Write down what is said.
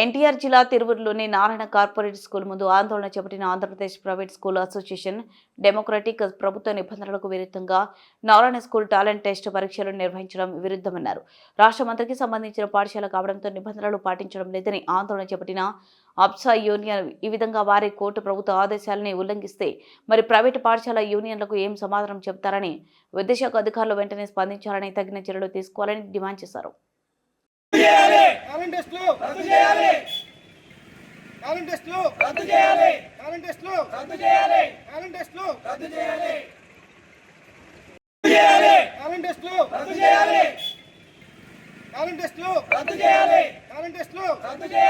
ఎన్టీఆర్ జిల్లా తిరువురులోని Narayana corporate school ముందు ఆందోళన చేపట్టిన Andhra Pradesh private school association democratic ప్రభుత్వ నిబంధనలకు విరుద్ధంగా నారాయణ స్కూల్ టాలెంట్ టెస్ట్ పరీక్షలు నిర్వహించడం విరుద్ధమన్నారు. రాష్ట్ర మంత్రికి సంబంధించిన పాఠశాల కావడంతో నిబంధనలు పాటించడం లేదని ఆందోళన చేపట్టిన అప్సా యూనియన్ ఈ విధంగా వారి కోర్టు ప్రభుత్వ ఆదేశాలని ఉల్లంఘిస్తే మరి ప్రైవేటు పాఠశాల యూనియన్లకు ఏం సమాధానం చెబుతారని విద్యాశాఖ అధికారులు వెంటనే స్పందించాలని తగిన చర్యలు తీసుకోవాలని డిమాండ్ చేశారు టాలెంట్ టెస్ట్లు రద్దు చేయాలి టాలెంట్ టెస్ట్లు రద్దు చేయాలి టాలెంట్ టెస్ట్లు రద్దు చేయాలి. టాలెంట్ టెస్ట్లు రద్దు చేయాలి. టాలెంట్ టెస్ట్లు రద్దు చేయాలి. టాలెంట్ టెస్ట్లు రద్దు చేయాలి. టాలెంట్ టెస్ట్లు రద్దు చేయాలి. టాలెంట్ టెస్ట్లు రద్దు చేయాలి.